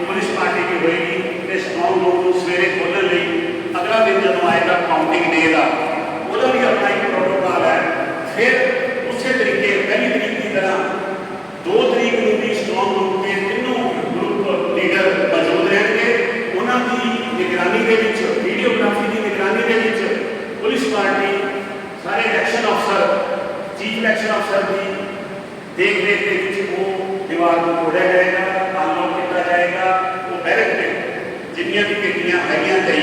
Police party की होगी strong road सवेरे खोलने अगला दिन जो आएगा काउंटिंग डे का। वह भी अपना एक प्रोटोकॉल है। फिर उस तरीके, पहली तरीक की तरह, दो तरीक में भी स्ट्रोंग रूप के तीनों ग्रुप लीडर मौजूद रहेंगे। उन्होंने निगरानी के वीडियोग्राफी की निगरानी के पुलिस पार्टी, सारे इलेक्शन अफसर चीफ इलेक्शन अफसर की देख रेख के दीवार को तोड़ा जाएगा। ਜਾਏਗਾ, ਉਹ ਬੈਰਕ ਦੇ ਜਿੰਨੀਆਂ ਵੀ ਪੇਟੀਆਂ ਹੈਗੀਆਂ ਕਈ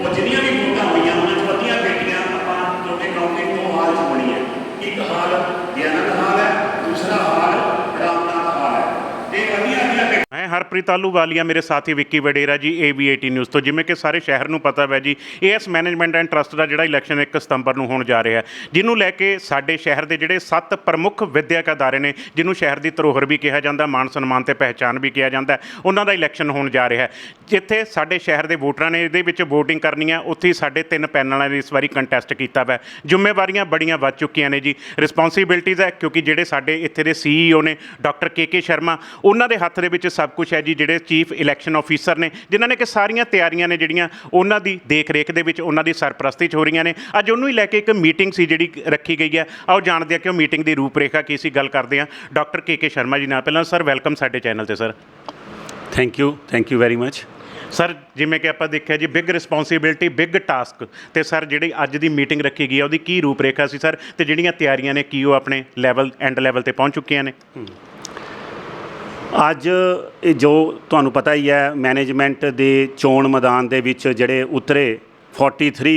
ਉਹ ਜਿੰਨੀਆਂ ਵੀ ਵੋਟਾਂ ਹੋਈਆਂ, ਉਹਨਾਂ ਚ ਅੱਧੀਆਂ ਪੇਟੀਆਂ ਆਪਾਂ ਤੁਹਾਡੇ ਕਾਊਂਟਿੰਗ ਦੋ ਹਾਲ 'ਚ ਹੋਣੀ ਹੈ। ਇੱਕ ਹਾਲ ਦਿਆਨੰਦ ਹਾਲ ਹੈ ਦੂਸਰਾ ਹਾਲ ਰਾਮਨਾਥ ਹਾਲ ਹੈ ਤੇ ਅੱਧੀਆਂ ਅੱਧੀਆਂ ਪੇਟੀਆਂ ਮੈਂ ਹਰਪ੍ਰੀਤ ਆਲੂਵਾਲੀਆ ਮੇਰੇ ਸਾਥੀ ਵਿੱਕੀ ਵਡੇਰਾ ਜੀ AV18 ਨਿਊਜ਼ ਤੋਂ। ਜਿਵੇਂ ਕਿ ਸਾਰੇ ਸ਼ਹਿਰ ਨੂੰ ਪਤਾ ਹੈ ਜੀ ਏਐਸ ਮੈਨੇਜਮੈਂਟ ਐਂਡ ਟਰਸਟ ਦਾ ਜਿਹੜਾ ਇਲੈਕਸ਼ਨ 1 ਸਤੰਬਰ ਨੂੰ ਹੋਣ ਜਾ ਰਿਹਾ ਹੈ, ਜਿਹਨੂੰ ਲੈ ਕੇ ਸਾਡੇ ਸ਼ਹਿਰ ਦੇ ਜਿਹੜੇ ਸੱਤ ਪ੍ਰਮੁੱਖ ਵਿਦਿਅਕ ਅਦਾਰੇ ਨੇ, ਜਿਹਨੂੰ ਸ਼ਹਿਰ ਦੀ ਧਰੋਹਰ ਵੀ ਕਿਹਾ ਜਾਂਦਾ ਮਾਨ ਸਨਮਾਨ ਤੇ ਪਹਿਚਾਨ ਵੀ ਕਿਹਾ ਜਾਂਦਾ, ਉਹਨਾਂ ਦਾ ਇਲੈਕਸ਼ਨ ਹੋਣ ਜਾ ਰਿਹਾ ਹੈ। ਜਿੱਥੇ ਸਾਡੇ ਸ਼ਹਿਰ ਦੇ ਵੋਟਰਾਂ ਨੇ ਇਹਦੇ ਵਿੱਚ ਵੋਟਿੰਗ ਕਰਨੀ ਹੈ, ਉੱਥੇ ਹੀ ਸਾਡੇ ਤਿੰਨ ਪੈਨਲਾਂ ਨੇ ਇਸ ਵਾਰੀ ਕੰਟੈਸਟ ਕੀਤਾ ਵਾ। ਜ਼ਿੰਮੇਵਾਰੀਆਂ ਬੜੀਆਂ ਵੱਧ ਚੁੱਕੀਆਂ ਨੇ ਜੀ। ਰਿਸਪੌਂਸਿਬਿਲਟੀਜ਼ ਹੈ, ਕਿਉਂਕਿ ਜਿਹੜੇ ਸਾਡੇ ਇੱਥੇ ਦੇ ਸੀਈਓ ਨੇ, ਡਾਕਟਰ ਕੇ ਕੇ ਸ਼ਰਮਾ ਉਹਨਾਂ ਦੇ ਹੱਥ ਦੇ ਵਿੱਚ ਸਭ ਕੁਝ ਹੈ ਜੀ ਜਿਹੜੇ ਚੀਫ ਇਲੈਕਸ਼ਨ ਆਫੀਸਰ ਨੇ ਜਿਨ੍ਹਾਂ ਨੇ ਕਿ ਸਾਰੀਆਂ ਤਿਆਰੀਆਂ ਨੇ ਜਿਹੜੀਆਂ ਉਹਨਾਂ ਦੀ ਦੇਖ ਰੇਖ ਦੇ ਵਿੱਚ ਉਹਨਾਂ ਦੀ ਸਰਪ੍ਰਸਤੀ 'ਚ ਹੋ ਰਹੀਆਂ ਨੇ। ਅੱਜ ਉਹਨੂੰ ਹੀ ਲੈ ਕੇ ਇੱਕ ਮੀਟਿੰਗ ਸੀ ਜਿਹੜੀ ਰੱਖੀ ਗਈ ਹੈ। ਆਓ ਜਾਣਦੇ ਹਾਂ ਕਿ ਉਹ ਮੀਟਿੰਗ ਦੀ ਰੂਪਰੇਖਾ ਕੀ ਸੀ ਗੱਲ ਕਰਦੇ ਹਾਂ। ਡਾਕਟਰ ਕੇ ਕੇ ਸ਼ਰਮਾ ਜੀ ਨਾਲ। ਪਹਿਲਾਂ ਸਰ ਵੈਲਕਮ ਸਾਡੇ ਚੈਨਲ ਤੇ sir thank you thank you very much sir ਜਿਵੇਂ ਕਿ ਆਪਾਂ ਦੇਖਿਆ ਜੀ ਬਿਗ ਰਿਸਪੌਂਸਿਬਿਲਟੀ ਬਿਗ ਟਾਸਕ ਤੇ ਸਰ ਜਿਹੜੀ ਅੱਜ ਦੀ ਮੀਟਿੰਗ ਰੱਖੀ ਗਈ ਹੈ ਉਹਦੀ ਕੀ ਰੂਪਰੇਖਾ ਸੀ ਸਰ ਤੇ ਜਿਹੜੀਆਂ ਤਿਆਰੀਆਂ ਨੇ ਕੀ ਉਹ ਆਪਣੇ ਲੈਵਲ ਐਂਡ ਲੈਵਲ ਤੇ ਪਹੁੰਚ ਚੁੱਕੀਆਂ ਨੇ? ਅੱਜ ਇਹ ਜੋ ਤੁਹਾਨੂੰ ਪਤਾ ਹੀ ਹੈ ਮੈਨੇਜਮੈਂਟ ਦੇ ਚੋਣ ਮੈਦਾਨ ਦੇ ਵਿੱਚ ਜਿਹੜੇ ਉਤਰੇ 43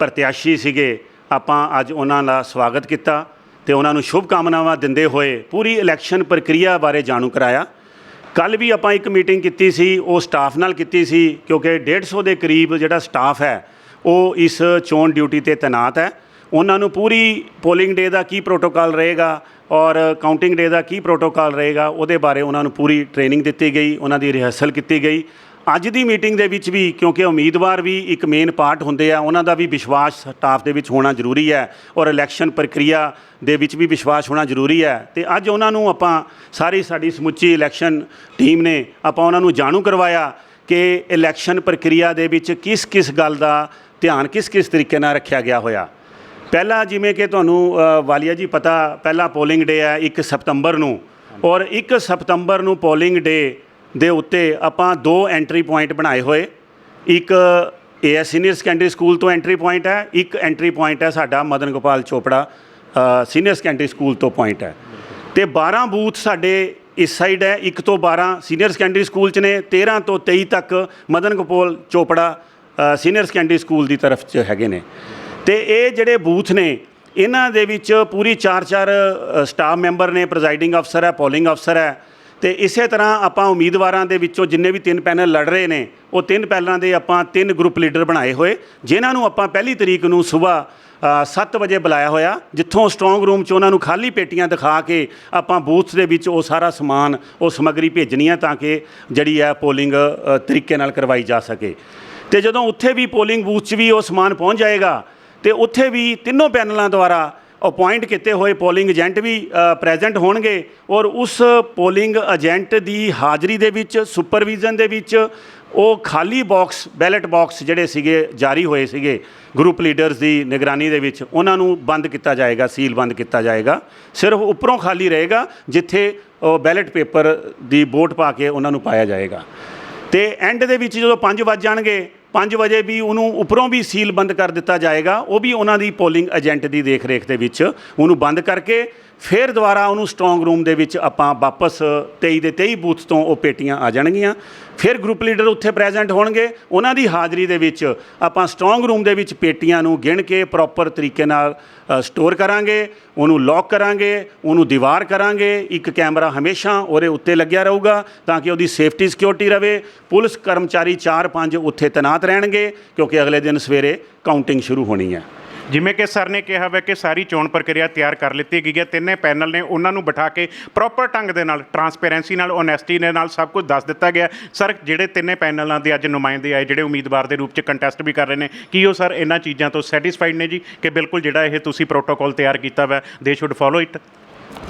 ਪ੍ਰਤਿਆਸ਼ੀ ਸੀਗੇ, ਆਪਾਂ ਅੱਜ ਉਹਨਾਂ ਦਾ ਸਵਾਗਤ ਕੀਤਾ ਤੇ ਉਹਨਾਂ ਨੂੰ ਸ਼ੁਭ ਕਾਮਨਾਵਾਂ ਦਿੰਦੇ ਹੋਏ ਪੂਰੀ ਇਲੈਕਸ਼ਨ ਪ੍ਰਕਿਰਿਆ ਬਾਰੇ ਜਾਣੂ ਕਰਾਇਆ। ਕੱਲ ਵੀ ਆਪਾਂ ਇੱਕ ਮੀਟਿੰਗ ਕੀਤੀ ਸੀ, ਉਹ ਸਟਾਫ ਨਾਲ ਕੀਤੀ ਸੀ, ਕਿਉਂਕਿ 150 ਦੇ ਕਰੀਬ ਜਿਹੜਾ ਸਟਾਫ ਹੈ, ਉਹ ਇਸ ਚੋਣ ਡਿਊਟੀ ਤੇ ਤੈਨਾਤ ਹੈ। ਉਹਨਾਂ ਨੂੰ ਪੂਰੀ ਪੋਲਿੰਗ ਡੇ ਦਾ ਕੀ ਪ੍ਰੋਟੋਕਾਲ ਰਹੇਗਾ ਔਰ ਕਾਊਂਟਿੰਗ ਡੇ ਦਾ ਕੀ ਪ੍ਰੋਟੋਕਾਲ ਰਹੇਗਾ, ਉਹਦੇ ਬਾਰੇ ਉਹਨਾਂ ਨੂੰ ਪੂਰੀ ਟ੍ਰੇਨਿੰਗ ਦਿੱਤੀ ਗਈ, ਉਹਨਾਂ ਦੀ ਰਿਹਰਸਲ ਕੀਤੀ ਗਈ। ਅੱਜ ਦੀ ਮੀਟਿੰਗ ਦੇ ਵਿੱਚ ਵੀ, ਕਿਉਂਕਿ ਉਮੀਦਵਾਰ ਵੀ ਇੱਕ ਮੇਨ ਪਾਰਟ ਹੁੰਦੇ ਆ, ਉਹਨਾਂ ਦਾ ਵੀ ਵਿਸ਼ਵਾਸ ਸਟਾਫ ਦੇ ਵਿੱਚ ਹੋਣਾ ਜ਼ਰੂਰੀ ਹੈ ਔਰ ਇਲੈਕਸ਼ਨ ਪ੍ਰਕਿਰਿਆ ਦੇ ਵਿੱਚ ਵੀ ਵਿਸ਼ਵਾਸ ਹੋਣਾ ਜ਼ਰੂਰੀ ਹੈ। ਤੇ ਅੱਜ ਉਹਨਾਂ ਨੂੰ ਆਪਾਂ ਸਾਰੀ ਸਾਡੀ ਸਮੁੱਚੀ ਇਲੈਕਸ਼ਨ ਟੀਮ ਨੇ ਆਪਾਂ ਉਹਨਾਂ ਨੂੰ ਜਾਣੂ ਕਰਵਾਇਆ ਕਿ ਇਲੈਕਸ਼ਨ ਪ੍ਰਕਿਰਿਆ ਦੇ ਵਿੱਚ ਕਿਸ ਕਿਸ ਗੱਲ ਦਾ ਧਿਆਨ ਕਿਸ ਕਿਸ ਤਰੀਕੇ ਨਾਲ ਰੱਖਿਆ ਗਿਆ ਹੋਇਆ। ਪਹਿਲਾ ਜਿਵੇਂ ਕਿ ਤੁਹਾਨੂੰ ਅ, ਵਾਲੀਆ ਜੀ ਪਤਾ ਪਹਿਲਾ ਪੋਲਿੰਗ ਡੇ ਹੈ 1 ਸਤੰਬਰ ਨੂੰ। ਔਰ 1 ਸਤੰਬਰ ਨੂੰ ਪੋਲਿੰਗ ਡੇ ਦੇ ਉੱਤੇ ਆਪਾਂ ਦੋ ਐਂਟਰੀ ਪੁਆਇੰਟ ਬਣਾਏ ਹੋਏ। ਇੱਕ ਏਐਸ ਸੀਨੀਅਰ ਸੈਕੰਡਰੀ ਸਕੂਲ ਤੋਂ ਐਂਟਰੀ ਪੁਆਇੰਟ ਹੈ ਇੱਕ ਐਂਟਰੀ ਪੁਆਇੰਟ ਹੈ ਸਾਡਾ Madan Gopal Chopra senior secondary school ਤੋਂ ਪੁਆਇੰਟ ਹੈ। ਤੇ 12 ਬੂਥ ਸਾਡੇ ਇਸ ਸਾਈਡ ਹੈ 1 ਤੋਂ 12 ਸੀਨੀਅਰ ਸੈਕੰਡਰੀ ਸਕੂਲ ਚ ਨੇ 13 ਤੋਂ 23 ਤੱਕ Madan Gopal Chopra senior secondary school ਦੀ ਤਰਫ ਚ ਹੈਗੇ ਨੇ। ਤੇ ਇਹ ਜਿਹੜੇ ਬੂਥ ਨੇ, ਇਹਨਾਂ ਦੇ ਵਿੱਚ ਪੂਰੀ 4-4 ਸਟਾਫ ਮੈਂਬਰ ਨੇ ਪ੍ਰੈਜ਼ਾਈਡਿੰਗ ਅਫਸਰ ਹੈ ਪੋਲਿੰਗ ਅਫਸਰ ਹੈ। ਤੇ ਇਸੇ ਤਰ੍ਹਾਂ ਆਪਾਂ ਉਮੀਦਵਾਰਾਂ ਦੇ ਵਿੱਚੋਂ ਜਿੰਨੇ ਵੀ ਤਿੰਨ ਪੈਨਲ ਲੜ ਰਹੇ ਨੇ, ਉਹ ਤਿੰਨ ਪੈਨਲਾਂ ਦੇ ਆਪਾਂ ਤਿੰਨ ਗਰੁੱਪ ਲੀਡਰ ਬਣਾਏ ਹੋਏ, ਜਿਨ੍ਹਾਂ ਨੂੰ ਆਪਾਂ ਪਹਿਲੀ ਤਰੀਕ ਨੂੰ ਸਵੇਰ 7 ਵਜੇ ਬੁਲਾਇਆ ਹੋਇਆ, ਜਿੱਥੋਂ ਸਟਰੋਂਗ ਰੂਮ 'ਚ ਉਹਨਾਂ ਨੂੰ ਖਾਲੀ ਪੇਟੀਆਂ ਦਿਖਾ ਕੇ ਆਪਾਂ ਬੂਥ ਦੇ ਵਿੱਚ ਉਹ ਸਾਰਾ ਸਮਾਨ, ਉਹ ਸਮੱਗਰੀ ਭੇਜਣੀ ਹੈ ਤਾਂ ਕਿ ਜਿਹੜੀ ਹੈ ਪੋਲਿੰਗ ਤਰੀਕੇ ਨਾਲ ਕਰਵਾਈ ਜਾ ਸਕੇ। ਤੇ ਜਦੋਂ ਉੱਥੇ ਵੀ ਪੋਲਿੰਗ ਬੂਥ 'ਚ ਵੀ ਉਹ ਸਮਾਨ ਪਹੁੰਚ ਜਾਏਗਾ ਤੇ ਉੱਥੇ ਵੀ ਤਿੰਨੋਂ ਪੈਨਲਾਂ ਦੁਆਰਾ ਅਪਾਇੰਟ ਕੀਤੇ ਹੋਏ ਪੋਲਿੰਗ ਏਜੰਟ ਵੀ ਪ੍ਰੈਜ਼ੈਂਟ ਹੋਣਗੇ ਔਰ ਉਸ ਪੋਲਿੰਗ ਏਜੰਟ ਦੀ ਹਾਜ਼ਰੀ ਦੇ ਵਿੱਚ ਸੁਪਰਵੀਜ਼ਨ ਦੇ ਵਿੱਚ ਉਹ ਖਾਲੀ ਬਾਕਸ ਬੈਲਟ ਬਾਕਸ ਜਿਹੜੇ ਸੀਗੇ, ਜਾਰੀ ਹੋਏ ਸੀਗੇ। ਗਰੁੱਪ ਲੀਡਰਸ ਦੀ ਨਿਗਰਾਨੀ ਦੇ ਵਿੱਚ ਉਹਨਾਂ ਨੂੰ ਬੰਦ ਕੀਤਾ ਜਾਏਗਾ ਸੀਲ ਬੰਦ ਕੀਤਾ ਜਾਏਗਾ। ਸਿਰਫ ਉੱਪਰੋਂ ਖਾਲੀ ਰਹੇਗਾ, ਜਿੱਥੇ ਉਹ ਬੈਲਟ ਪੇਪਰ ਦੀ ਵੋਟ ਪਾ ਕੇ ਉਹਨਾਂ ਨੂੰ ਪਾਇਆ ਜਾਏਗਾ। ਤੇ ਐਂਡ ਦੇ ਵਿੱਚ ਜਦੋਂ 5 ਵੱਜ ਜਾਣਗੇ 5 ਵਜੇ ਵੀ ਉਹਨੂੰ ਉੱਪਰੋਂ ਵੀ ਸੀਲ ਬੰਦ ਕਰ ਦਿੱਤਾ ਜਾਏਗਾ। ਉਹ ਵੀ ਉਹਨਾਂ ਦੀ ਪੋਲਿੰਗ ਏਜੰਟ ਦੀ ਦੇਖ ਰੇਖ ਦੇ ਵਿੱਚ। ਉਹਨੂੰ ਬੰਦ ਕਰਕੇ ਫਿਰ ਦੁਬਾਰਾ ਉਹਨੂੰ ਸਟਰੋਂਗ ਰੂਮ ਦੇ ਵਿੱਚ ਆਪਾਂ ਵਾਪਸ 23 ਦੇ 23 ਬੂਥ ਤੋਂ ਉਹ ਪੇਟੀਆਂ ਆ ਜਾਣਗੀਆਂ। ਫਿਰ ਗਰੁੱਪ ਲੀਡਰ ਉੱਥੇ ਪ੍ਰੈਜ਼ੈਂਟ ਹੋਣਗੇ। ਉਹਨਾਂ ਦੀ ਹਾਜ਼ਰੀ ਦੇ ਵਿੱਚ ਆਪਾਂ ਸਟਰੋਂਗ ਰੂਮ ਦੇ ਵਿੱਚ ਪੇਟੀਆਂ ਨੂੰ ਗਿਣ ਕੇ ਪ੍ਰੋਪਰ ਤਰੀਕੇ ਨਾਲ ਸਟੋਰ ਕਰਾਂਗੇ। ਉਹਨੂੰ ਲੌਕ ਕਰਾਂਗੇ। ਉਹਨੂੰ ਦੀਵਾਰ ਕਰਾਂਗੇ। ਇੱਕ ਕੈਮਰਾ ਹਮੇਸ਼ਾ ਉਹਦੇ ਉੱਤੇ ਲੱਗਿਆ ਰਹੂਗਾ ਤਾਂ ਕਿ ਉਹਦੀ ਸੇਫਟੀ ਸਿਕਿਉਰਿਟੀ ਰਵੇ। ਪੁਲਿਸ ਕਰਮਚਾਰੀ 4-5 ਉੱਥੇ ਤੈਨਾਤ ਰਹਿਣਗੇ ਕਿਉਂਕਿ ਅਗਲੇ ਦਿਨ ਸਵੇਰੇ ਕਾਊਂਟਿੰਗ ਸ਼ੁਰੂ ਹੋਣੀ ਹੈ। ਜਿਵੇਂ ਕਿ ਸਰ ਨੇ ਕਿਹਾ ਵਾ ਕਿ ਸਾਰੀ ਚੋਣ ਪ੍ਰਕਿਰਿਆ ਤਿਆਰ ਕਰ ਲਿੱਤੀ ਗਈ ਹੈ। ਤਿੰਨੇ ਪੈਨਲ ਨੇ ਉਹਨਾਂ ਨੂੰ ਬਿਠਾ ਕੇ ਪ੍ਰੋਪਰ ਢੰਗ ਦੇ ਨਾਲ ਟਰਾਂਸਪੇਰੈਂਸੀ ਨਾਲ ਓਨੈਸਟੀ ਦੇ ਨਾਲ ਸਭ ਕੁਝ ਦੱਸ ਦਿੱਤਾ ਗਿਆ। ਸਰ, ਜਿਹੜੇ ਤਿੰਨੇ ਪੈਨਲਾਂ ਦੇ ਅੱਜ ਨੁਮਾਇੰਦੇ ਆਏ, ਜਿਹੜੇ ਉਮੀਦਵਾਰ ਦੇ ਰੂਪ 'ਚ ਕੰਟੈਸਟ ਵੀ ਕਰ ਰਹੇ ਨੇ, ਕੀ ਉਹ ਸਰ ਇਹਨਾਂ ਚੀਜ਼ਾਂ ਤੋਂ ਸੈਟੀਸਫਾਈਡ ਨੇ ਜੀ? ਕਿ ਬਿਲਕੁਲ ਜਿਹੜਾ ਇਹ ਤੁਸੀਂ ਪ੍ਰੋਟੋਕੋਲ ਤਿਆਰ ਕੀਤਾ ਵਾ ਦੇ ਸ਼ੁੱਡ ਫੋਲੋ ਇਟ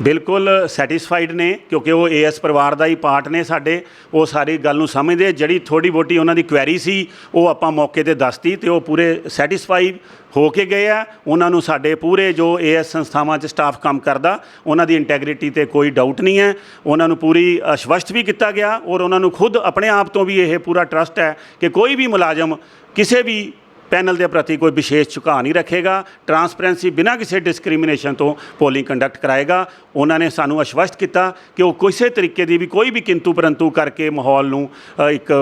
ਬਿਲਕੁਲ ਸੈਟੀਸਫਾਈਡ ਨੇ, ਕਿਉਂਕਿ ਉਹ ਏਐਸ ਪਰਿਵਾਰ ਦਾ ਹੀ ਪਾਰਟ ਨੇ ਸਾਡੇ। ਉਹ ਸਾਰੀ ਗੱਲ ਨੂੰ ਸਮਝਦੇ ਜਿਹੜੀ ਥੋੜੀ ਬੋਟੀ ਉਹਨਾਂ ਦੀ ਕੁਐਰੀ ਸੀ, ਉਹ ਆਪਾਂ ਮੌਕੇ ਤੇ ਦੱਸਤੀ ਤੇ ਉਹ ਪੂਰੇ ਸੈਟੀਸਫਾਈ ਹੋ ਕੇ ਗਏ ਆ। ਉਹਨਾਂ ਨੂੰ ਸਾਡੇ ਪੂਰੇ ਜੋ ਏਐਸ ਸੰਸਥਾਵਾਂ 'ਚ ਸਟਾਫ ਕੰਮ ਕਰਦਾ, ਉਹਨਾਂ ਦੀ ਇੰਟੈਗ੍ਰਿਟੀ ਤੇ ਕੋਈ ਡਾਊਟ ਨਹੀਂ ਹੈ। ਉਹਨਾਂ ਨੂੰ ਪੂਰੀ ਅਸ਼ਵਸਤ ਵੀ ਕੀਤਾ ਗਿਆ ਔਰ ਉਹਨਾਂ ਨੂੰ ਖੁਦ ਆਪਣੇ ਆਪ ਤੋਂ ਵੀ ਇਹ ਪੂਰਾ ਟਰਸਟ ਹੈ ਕਿ ਕੋਈ ਵੀ ਮੁਲਾਜ਼ਮ, ਕਿਸੇ ਵੀ ਪੈਨਲ ਦੇ ਪ੍ਰਤੀ ਕੋਈ ਵਿਸ਼ੇਸ਼ ਝੁਕਾਅ ਨਹੀਂ ਰੱਖੇਗਾ। ਟਰਾਂਸਪੈਰੈਂਸੀ ਬਿਨਾਂ ਕਿਸੇ ਡਿਸਕ੍ਰਿਮੀਨੇਸ਼ਨ ਤੋਂ ਪੋਲਿੰਗ ਕੰਡਕਟ ਕਰਾਏਗਾ। ਉਹਨਾਂ ਨੇ ਸਾਨੂੰ ਅਸ਼ਵਸਤ ਕੀਤਾ ਕਿ ਉਹ ਕਿਸੇ ਤਰੀਕੇ ਦੀ ਵੀ ਕੋਈ ਵੀ ਕਿੰਤੂ ਪਰੰਤੂ ਕਰਕੇ ਮਾਹੌਲ ਨੂੰ ਇੱਕ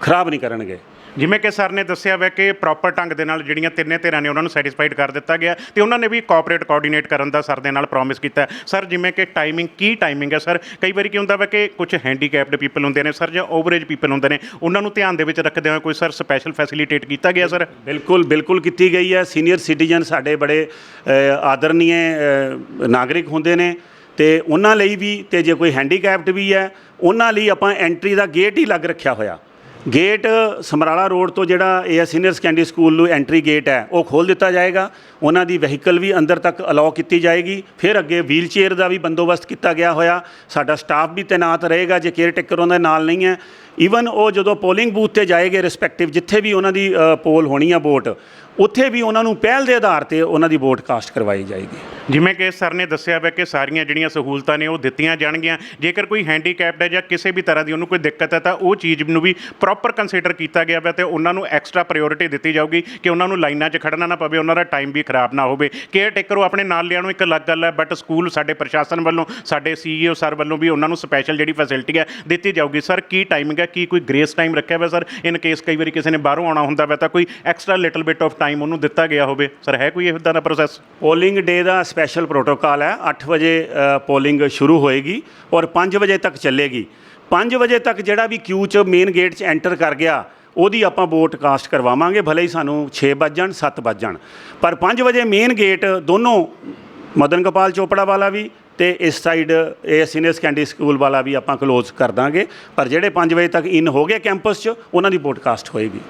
ਖਰਾਬ ਨਹੀਂ ਕਰਨਗੇ। ਜਿਵੇਂ ਕਿ ਸਰ ਨੇ ਦੱਸਿਆ ਵਾ ਕਿ ਪ੍ਰੋਪਰ ਢੰਗ ਦੇ ਨਾਲ ਜਿਹੜੀਆਂ ਤਿੰਨੇ ਧਿਰਾਂ ਨੇ ਉਹਨਾਂ ਨੂੰ ਸੈਟੀਸਫਾਈਡ ਕਰ ਦਿੱਤਾ ਗਿਆ ਤੇ ਉਹਨਾਂ ਨੇ ਵੀ ਕੋਆਪਰੇਟ ਕੋਆਰਡੀਨੇਟ ਕਰਨ ਦਾ ਸਰ ਦੇ ਨਾਲ ਪ੍ਰੋਮਿਸ ਕੀਤਾ। ਸਰ ਜਿਵੇਂ ਕਿ ਟਾਈਮਿੰਗ ਕੀ ਟਾਈਮਿੰਗ ਹੈ ਸਰ? ਕਈ ਵਾਰੀ ਕੀ ਹੁੰਦਾ ਵਾ ਕਿ ਕੁਝ ਹੈਂਡੀਕੈਪਡ ਪੀਪਲ ਹੁੰਦੇ ਨੇ ਸਰ ਜਾਂ ਓਵਰੇਜ ਪੀਪਲ ਹੁੰਦੇ ਨੇ ਉਹਨਾਂ ਨੂੰ ਧਿਆਨ ਦੇ ਵਿੱਚ ਰੱਖਦੇ ਹੋਏ ਕੋਈ ਸਰ ਸਪੈਸ਼ਲ ਫੈਸਿਲਿਟੇਟ ਕੀਤਾ ਗਿਆ ਸਰ? ਬਿਲਕੁਲ ਬਿਲਕੁਲ ਕੀਤੀ ਗਈ ਹੈ। ਸੀਨੀਅਰ ਸਿਟੀਜ਼ਨ ਸਾਡੇ ਬੜੇ ਅ, ਨਾਗਰਿਕ ਹੁੰਦੇ ਨੇ ਤੇ ਉਹਨਾਂ ਲਈ ਵੀ ਤੇ ਜੇ ਕੋਈ ਹੈਂਡੀਕੈਪਡ ਵੀ ਹੈ ਉਹਨਾਂ ਲਈ ਆਪਾਂ ਐਂਟਰੀ ਦਾ ਗੇਟ ਹੀ ਲੱਗ ਰੱਖਿਆ ਹੋਇਆ। ਗੇਟ ਸਮਰਾਲਾ ਰੋਡ ਤੋਂ ਜਿਹੜਾ ਇਹ ਸੀਨੀਅਰ ਸੈਕੰਡਰੀ ਸਕੂਲ ਨੂੰ ਐਂਟਰੀ ਗੇਟ ਹੈ, ਉਹ ਖੋਲ ਦਿੱਤਾ ਜਾਏਗਾ। ਉਹਨਾਂ ਦੀ ਵਹੀਕਲ ਵੀ ਅੰਦਰ ਤੱਕ ਅਲਾਉ ਕੀਤੀ ਜਾਏਗੀ। ਫਿਰ ਅੱਗੇ ਵੀਲ ਚੇਅਰ ਦਾ ਵੀ ਬੰਦੋਬਸਤ ਕੀਤਾ ਗਿਆ ਹੋਇਆ। ਸਾਡਾ ਸਟਾਫ ਵੀ ਤੈਨਾਤ ਰਹੇਗਾ, ਜੇ ਕੇਅਰ ਟੇਕਰ ਉਹਨਾਂ ਦੇ ਨਾਲ ਨਹੀਂ ਹੈ। ਈਵਨ ਉਹ ਜਦੋਂ ਪੋਲਿੰਗ ਬੂਥ ਤੇ ਜਾਏਗੇ ਰਿਸਪੈਕਟਿਵ ਜਿੱਥੇ ਵੀ ਉਹਨਾਂ ਦੀ ਪੋਲ ਹੋਣੀ ਆ ਵੋਟ ਉੱਥੇ ਵੀ ਉਹਨਾਂ ਨੂੰ ਪਹਿਲ ਦੇ ਆਧਾਰ ਤੇ ਉਹਨਾਂ ਦੀ ਵੋਟ ਕਾਸਟ ਕਰਵਾਈ ਜਾਏਗੀ। ਜਿਵੇਂ ਕਿ ਸਰ ਨੇ ਦੱਸਿਆ ਵਾ ਕਿ ਸਾਰੀਆਂ ਜਿਹੜੀਆਂ ਸਹੂਲਤਾਂ ਨੇ ਉਹ ਦਿੱਤੀਆਂ ਜਾਣਗੀਆਂ। ਜੇਕਰ ਕੋਈ ਹੈਂਡੀਕੈਪਡ ਹੈ ਜਾਂ ਕਿਸੇ ਵੀ ਤਰ੍ਹਾਂ ਦੀ ਉਹਨੂੰ ਕੋਈ ਦਿੱਕਤ ਹੈ, ਤਾਂ ਉਹ ਚੀਜ਼ ਨੂੰ ਵੀ ਪ੍ਰੋਪਰ ਕੰਸੀਡਰ ਕੀਤਾ ਗਿਆ ਵਾ ਤੇ ਉਹਨਾਂ ਨੂੰ ਐਕਸਟਰਾ ਪ੍ਰਾਇੋਰਟੀ ਦਿੱਤੀ ਜਾਊਗੀ ਕਿ ਉਹਨਾਂ ਨੂੰ ਲਾਈਨਾਂ 'ਚ ਖੜਨਾ ਨਾ ਪਵੇ, ਉਹਨਾਂ ਦਾ ਟਾਈਮ ਵੀ ਖਰਾਬ ਨਾ ਹੋਵੇ। ਕੇਅਰ ਟੇਕਰ ਉਹ ਆਪਣੇ ਨਾਲ ਲਿਆਉਣ ਇੱਕ ਅਲੱਗ ਗੱਲ ਹੈ ਬਟ ਸਕੂਲ ਸਾਡੇ ਪ੍ਰਸ਼ਾਸਨ ਵੱਲੋਂ, ਸਾਡੇ ਸੀਈਓ ਸਰ ਵੱਲੋਂ ਵੀ ਉਹਨਾਂ ਨੂੰ ਸਪੈਸ਼ਲ ਜਿਹੜੀ ਫੈਸਿਲਿਟੀ ਹੈ ਦਿੱਤੀ ਜਾਊਗੀ। ਸਰ, ਕੀ ਟਾਈਮਿੰਗ ਹੈ? ਕੀ ਕੋਈ ਗ੍ਰੇਸ ਟਾਈਮ ਰੱਖਿਆ ਹੋਇਆ ਸਰ? ਇਨ ਕੇਸ ਕਈ ਵਾਰੀ ਕਿਸੇ ਨੇ ਬਾਹਰੋਂ ਆਉਣਾ ਹੁੰਦਾ ਵਾ ਤਾਂ ਕੋਈ extra little bit of time ਉਹਨੂੰ ਦਿੱਤਾ ਗਿਆ ਹੋਵੇ। ਸਰ, ਹੈ ਕੋਈ ਇਦਾਂ ਦਾ ਪ੍ਰੋਸੈਸ ਪੋਲਿੰਗ ਡੇ ਦਾ ਸਪੈਸ਼ਲ ਪ੍ਰੋਟੋਕਾਲ ਹੈ। 8 ਵਜੇ ਪੋਲਿੰਗ ਸ਼ੁਰੂ ਹੋਏਗੀ ਔਰ 5 ਵਜੇ ਤੱਕ ਚੱਲੇਗੀ। 5 ਵਜੇ ਤੱਕ ਜਿਹੜਾ ਵੀ ਕਿਊ 'ਚ ਮੇਨ ਗੇਟ 'ਚ ਐਂਟਰ ਕਰ ਗਿਆ, ਉਹਦੀ ਆਪਾਂ ਵੋਟ ਕਾਸਟ ਕਰਵਾਵਾਂਗੇ, ਭਲੇ ਹੀ ਸਾਨੂੰ 6 ਵੱਜ ਜਾਣ 7 ਵੱਜ ਜਾਣ। ਪਰ 5 ਵਜੇ ਮੇਨ ਗੇਟ ਦੋਨੋਂ, ਮਦਨ ਗੋਪਾਲ ਚੋਪੜਾ ਵਾਲਾ ਵੀ ਤੇ ਇਸ ਸਾਈਡ ਇਹ ਸੀਨੀਅਰ ਸੈਕੰਡਰੀ ਸਕੂਲ ਵਾਲਾ ਵੀ ਆਪਾਂ ਕਲੋਜ਼ ਕਰ ਦਾਂਗੇ। ਪਰ ਜਿਹੜੇ 5 ਵਜੇ ਤੱਕ ਇਨ ਹੋ ਗਏ ਕੈਂਪਸ 'ਚ, ਉਹਨਾਂ ਦੀ ਵੋਟ ਹੋਏਗੀ।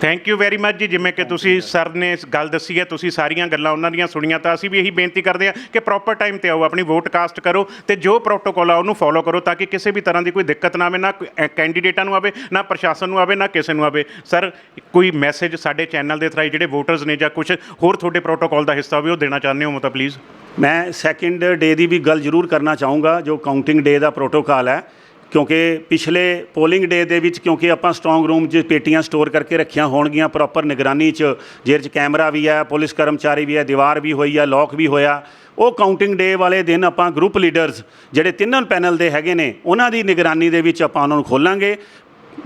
ਥੈਂਕ ਯੂ ਵੈਰੀ ਮੱਚ ਜੀ ਜਿਵੇਂ ਕਿ ਤੁਸੀਂ ਸਰ ਨੇ ਇਸ ਗੱਲ ਦੱਸੀ ਹੈ ਤੁਸੀਂ ਸਾਰੀਆਂ ਗੱਲਾਂ ਉਹਨਾਂ ਦੀਆਂ ਸੁਣੀਆਂ ਤਾਂ ਅਸੀਂ ਵੀ ਇਹੀ ਬੇਨਤੀ ਕਰਦੇ ਹਾਂ ਕਿ ਪ੍ਰੋਪਰ ਟਾਈਮ ਤੇ ਆਓ ਆਪਣੀ ਵੋਟ ਕਾਸਟ ਕਰੋ ਤੇ ਜੋ ਪ੍ਰੋਟੋਕਾਲ ਆ ਉਹਨੂੰ ਫੋਲੋ ਕਰੋ ਤਾਂ ਕਿ ਕਿਸੇ ਵੀ ਤਰ੍ਹਾਂ ਦੀ ਕੋਈ ਦਿੱਕਤ ਨਾ ਆਵੇ ਨਾ ਕੈਂਡੀਡੇਟਾਂ ਨੂੰ ਆਵੇ ਨਾ ਪ੍ਰਸ਼ਾਸਨ ਨੂੰ ਆਵੇ ਨਾ ਕਿਸੇ ਨੂੰ ਆਵੇ। ਸਰ ਕੋਈ ਮੈਸੇਜ ਸਾਡੇ ਚੈਨਲ ਦੇ ਥਰਾਈ ਜਿਹੜੇ ਵੋਟਰਸ ਨੇ ਜਾਂ ਕੁਝ ਹੋਰ ਤੁਹਾਡੇ ਪ੍ਰੋਟੋਕਾਲ ਦਾ ਹਿੱਸਾ ਹੋਵੇ ਉਹ ਦੇਣਾ ਚਾਹੁੰਦੇ ਹੋ ਤਾਂ ਪਲੀਜ਼ ਮੈਂ ਸੈਕਿੰਡ ਡੇ ਦੀ ਵੀ ਗੱਲ ਜ਼ਰੂਰ ਕਰਨਾ ਚਾਹੂੰਗਾ ਜੋ ਕਾਊਂਟਿੰਗ ਡੇ ਦਾ ਪ੍ਰੋਟੋਕਾਲ ਹੈ। ਕਿਉਂਕਿ ਪਿਛਲੇ ਪੋਲਿੰਗ ਡੇ ਦੇ ਵਿੱਚ ਕਿਉਂਕਿ ਆਪਾਂ ਸਟਰੋਂਗ ਰੂਮ 'ਚ ਪੇਟੀਆਂ ਸਟੋਰ ਕਰਕੇ ਰੱਖੀਆਂ ਹੋਣਗੀਆਂ ਪ੍ਰੋਪਰ ਨਿਗਰਾਨੀ 'ਚ ਜਿਹਦੇ 'ਚ ਕੈਮਰਾ ਵੀ ਹੈ, ਪੁਲਿਸ ਕਰਮਚਾਰੀ ਵੀ ਹੈ, ਦੀਵਾਰ ਵੀ ਹੋਈ ਹੈ ਲੋਕ ਵੀ ਹੋਇਆ। ਉਹ ਕਾਊਂਟਿੰਗ ਡੇ ਵਾਲੇ ਦਿਨ ਆਪਾਂ ਗਰੁੱਪ ਲੀਡਰਸ ਜਿਹੜੇ ਤਿੰਨਾਂ ਪੈਨਲ ਦੇ ਹੈਗੇ ਨੇ, ਉਹਨਾਂ ਦੀ ਨਿਗਰਾਨੀ ਦੇ ਵਿੱਚ ਆਪਾਂ ਉਹਨਾਂ ਨੂੰ ਖੋਲਾਂਗੇ।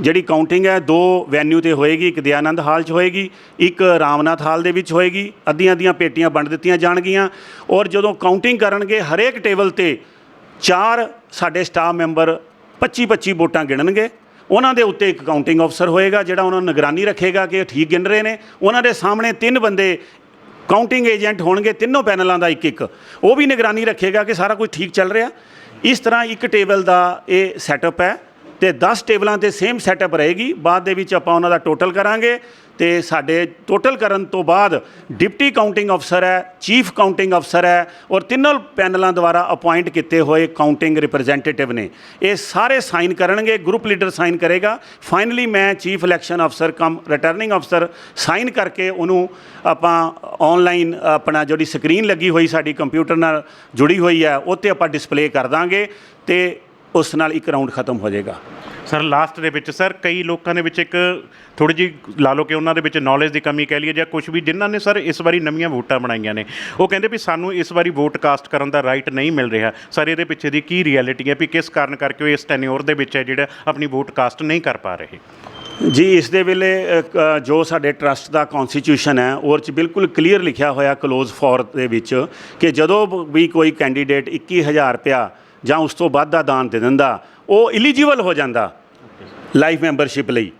ਜਿਹੜੀ ਕਾਊਂਟਿੰਗ ਹੈ, ਦੋ ਵੈਨਿਊ ਤੇ ਹੋਏਗੀ, ਇੱਕ ਦਿਆਨੰਦ ਹਾਲ 'ਚ ਹੋਏਗੀ, ਇੱਕ ਰਾਮਨਾਥ ਹਾਲ ਦੇ ਵਿੱਚ ਹੋਏਗੀ। ਅੱਧੀਆਂ ਅੱਧੀਆਂ ਪੇਟੀਆਂ ਵੰਡ ਦਿੱਤੀਆਂ ਜਾਣਗੀਆਂ। ਔਰ ਜਦੋਂ ਕਾਊਂਟਿੰਗ ਕਰਨਗੇ ਹਰੇਕ ਟੇਬਲ ਤੇ, ਚਾਰ ਸਾਡੇ ਸਟਾਫ ਮੈਂਬਰ 25 25 ਵੋਟਾਂ ਗਿਣਨਗੇ। ਉਹਨਾਂ ਦੇ ਉੱਤੇ ਇੱਕ ਕਾਊਂਟਿੰਗ ਅਫਸਰ ਹੋਏਗਾ, ਜਿਹੜਾ ਉਹਨਾਂ ਨੂੰ ਨਿਗਰਾਨੀ ਰੱਖੇਗਾ ਕਿ ਇਹ ਠੀਕ ਗਿਣ ਰਹੇ ਨੇ। ਉਹਨਾਂ ਦੇ ਸਾਹਮਣੇ ਤਿੰਨ ਬੰਦੇ ਕਾਊਂਟਿੰਗ ਏਜੰਟ ਹੋਣਗੇ, ਤਿੰਨੋਂ ਪੈਨਲਾਂ ਦਾ ਇੱਕ ਇੱਕ ਉਹ ਵੀ ਨਿਗਰਾਨੀ ਰੱਖੇਗਾ ਕਿ ਸਾਰਾ ਕੁਝ ਠੀਕ ਚੱਲ ਰਿਹਾ। ਇਸ ਤਰ੍ਹਾਂ ਇੱਕ ਟੇਬਲ ਦਾ ਇਹ ਸੈਟਅਪ ਹੈ। ਤੇ 10 ਟੇਬਲਾਂ ਤੇ ਸੇਮ ਸੈਟਅਪ ਰਹੇਗੀ। ਬਾਅਦ ਦੇ ਵਿੱਚ ਆਪਾਂ ਉਹਨਾਂ ਦਾ ਟੋਟਲ ਕਰਾਂਗੇ ਤੇ ਸਾਡੇ ਟੋਟਲ ਕਰਨ ਤੋਂ ਬਾਅਦ ਡਿਪਟੀ ਕਾਊਂਟਿੰਗ ਅਫਸਰ ਹੈ, ਚੀਫ ਕਾਊਂਟਿੰਗ ਅਫਸਰ ਹੈ ਔਰ ਤਿੰਨੋਂ ਪੈਨਲਾਂ ਦੁਆਰਾ ਅਪਾਇੰਟ ਕੀਤੇ ਹੋਏ ਕਾਊਂਟਿੰਗ ਰਿਪਰੈਜ਼ੈਂਟੇਟਿਵ ਨੇ। ਇਹ ਸਾਰੇ ਸਾਈਨ ਕਰਨਗੇ ਗਰੁੱਪ ਲੀਡਰ ਸਾਈਨ ਕਰੇਗਾ। ਫਾਈਨਲੀ ਮੈਂ ਚੀਫ ਇਲੈਕਸ਼ਨ ਅਫਸਰ ਕਮ ਰਿਟਰਨਿੰਗ ਅਫਸਰ ਸਾਈਨ ਕਰਕੇ ਉਹਨੂੰ ਆਪਾਂ ਆਨਲਾਈਨ ਆਪਣਾ ਜਿਹੜੀ ਸਕਰੀਨ ਲੱਗੀ ਹੋਈ ਸਾਡੀ ਕੰਪਿਊਟਰ ਨਾਲ ਜੁੜੀ ਹੋਈ ਹੈ, ਉਹ 'ਤੇ ਆਪਾਂ ਡਿਸਪਲੇ ਕਰ ਦਾਂਗੇ। ਤੇ ਉਸ ਨਾਲ ਇੱਕ ਰਾਊਂਡ ਖਤਮ ਹੋ ਜਾਏਗਾ। ਸਰ ਲਾਸਟ ਦੇ ਵਿੱਚ ਸਰ ਕਈ ਲੋਕਾਂ ਦੇ ਵਿੱਚ ਇੱਕ ਥੋੜੀ ਜਿਹੀ ਲਾ ਲਓ ਕਿ ਉਹਨਾਂ ਦੇ ਵਿੱਚ ਨੌਲੇਜ ਦੀ ਕਮੀ ਕਹਿ ਲਈਏ ਜਾਂ ਕੁਝ ਵੀ ਜਿਨ੍ਹਾਂ ਨੇ ਸਰ ਇਸ ਵਾਰੀ ਨਵੀਆਂ ਵੋਟਾਂ ਬਣਾਈਆਂ ਨੇ। ਉਹ ਕਹਿੰਦੇ ਵੀ ਸਾਨੂੰ ਇਸ ਵਾਰੀ ਵੋਟ ਕਾਸਟ ਕਰਨ ਦਾ ਰਾਈਟ ਨਹੀਂ ਮਿਲ ਰਿਹਾ। ਸਰ ਇਹਦੇ ਪਿੱਛੇ ਦੀ ਕੀ ਰਿਐਲਿਟੀ ਹੈ ਵੀ ਕਿਸ ਕਾਰਨ ਕਰਕੇ ਉਹ ਇਸ ਟੈਨਿਓਰ ਦੇ ਵਿੱਚ ਹੈ ਜਿਹੜਾ ਆਪਣੀ ਵੋਟ ਕਾਸਟ ਨਹੀਂ ਕਰ ਪਾ ਰਹੇ? ਜੀ ਇਸ ਦੇ ਵੇਲੇ ਜੋ ਸਾਡੇ ਟਰਸਟ ਦਾ ਕਨਸਟੀਟਿਊਸ਼ਨ ਹੈ ਉਹ 'ਚ ਬਿਲਕੁਲ ਕਲੀਅਰ ਲਿਖਿਆ ਹੋਇਆ ਕਲੋਜ਼ ਫੋਰ ਦੇ ਵਿੱਚ ਕਿ ਜਦੋਂ ਵੀ ਕੋਈ ਕੈਂਡੀਡੇਟ 21000 ਰੁਪਇਆ ਜਾਂ ਉਸ ਤੋਂ ਵੱਧ ਦਾ ਦਾਨ ਦੇ ਦਿੰਦਾ, ਉਹ ਇਲੀਜੀਬਲ ਹੋ ਜਾਂਦਾ ਲਾਈਫ ਮੈਂਬਰਸ਼ਿਪ ਲਈ।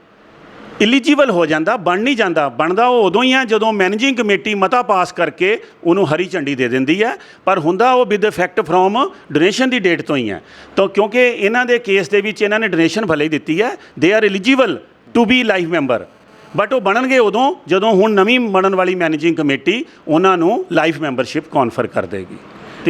ਇਲੀਜੀਬਲ ਹੋ ਜਾਂਦਾ, ਬਣ ਨਹੀਂ ਜਾਂਦਾ, ਬਣਦਾ ਉਹ ਉਦੋਂ ਹੀ ਹੈ ਜਦੋਂ ਮੈਨੇਜਿੰਗ ਕਮੇਟੀ ਮਤਾ ਪਾਸ ਕਰਕੇ ਉਹਨੂੰ ਹਰੀ ਝੰਡੀ ਦੇ ਦਿੰਦੀ ਹੈ, ਪਰ ਹੁੰਦਾ ਉਹ ਵਿਦ ਇਫੈਕਟ ਫਰੋਮ ਡੋਨੇਸ਼ਨ ਦੀ ਡੇਟ ਤੋਂ ਹੀ ਹੈ। ਤਾਂ ਕਿਉਂਕਿ ਇਹਨਾਂ ਦੇ ਕੇਸ ਦੇ ਵਿੱਚ ਇਹਨਾਂ ਨੇ ਡੋਨੇਸ਼ਨ ਭਲੇ ਹੀ ਦਿੱਤੀ ਹੈ they are eligible to be life member but ਉਹ ਬਣਨਗੇ ਉਦੋਂ ਜਦੋਂ ਹੁਣ ਨਵੀਂ ਬਣਨ ਵਾਲੀ ਮੈਨੇਜਿੰਗ ਕਮੇਟੀ ਉਹਨਾਂ ਨੂੰ ਲਾਈਫ ਮੈਂਬਰਸ਼ਿਪ ਕਨਫਰ ਕਰ ਦੇਗੀ।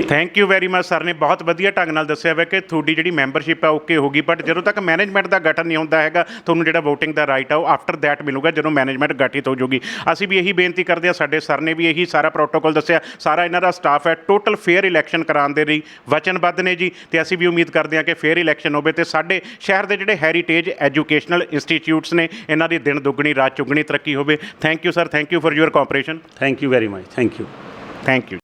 Thank you very much sir ਨੇ ਬਹੁਤ ਵਧੀਆ ਢੰਗ ਨਾਲ ਦੱਸਿਆ ਹੋਇਆ ਕਿ ਤੁਹਾਡੀ ਜਿਹੜੀ ਮੈਂਬਰਸ਼ਿਪ ਹੈ ਓਕੇ ਹੋਗੀ ਬਟ ਜਦੋਂ ਤੱਕ ਮੈਨੇਜਮੈਂਟ ਦਾ ਗਠਨ ਨਹੀਂ ਹੁੰਦਾ ਹੈਗਾ ਤੁਹਾਨੂੰ ਜਿਹੜਾ VOTING ਦਾ ਰਾਈਟ ਆ ਉਹ ਆਫਟਰ ਦੈਟ ਮਿਲੂਗਾ ਜਦੋਂ ਮੈਨੇਜਮੈਂਟ ਗਠਿਤ ਹੋ ਜਾਊਗੀ। ਅਸੀਂ ਵੀ ਇਹੀ ਬੇਨਤੀ ਕਰਦੇ ਹਾਂ ਸਾਡੇ ਸਰ ਨੇ ਵੀ ਇਹੀ ਸਾਰਾ ਪ੍ਰੋਟੋਕਾਲ ਦੱਸਿਆ। ਸਾਰਾ ਇਹਨਾਂ ਦਾ ਸਟਾਫ ਹੈ ਟੋਟਲ ਫੇਅਰ ਇਲੈਕਸ਼ਨ ਕਰਾਉਣ ਦੇ ਲਈ ਵਚਨਬੱਧ ਨੇ ਜੀ। ਤੇ ਅਸੀਂ ਵੀ ਉਮੀਦ ਕਰਦੇ ਹਾਂ ਕਿ ਫੇਅਰ ਇਲੈਕਸ਼ਨ ਹੋਵੇ ਤੇ ਸਾਡੇ ਸ਼ਹਿਰ ਦੇ ਜਿਹੜੇ ਹੈਰੀਟੇਜ ਐਜੂਕੇਸ਼ਨਲ ਇੰਸਟੀਚਿਊਟਸ ਨੇ ਇਹਨਾਂ ਦੀ ਦਿਨ ਦੁੱਗਣੀ ਰਾਤ ਚੁੱਗਣੀ ਤਰੱਕੀ ਹੋਵੇ। Thank you sir thank you for your cooperation thank you very much thank you thank you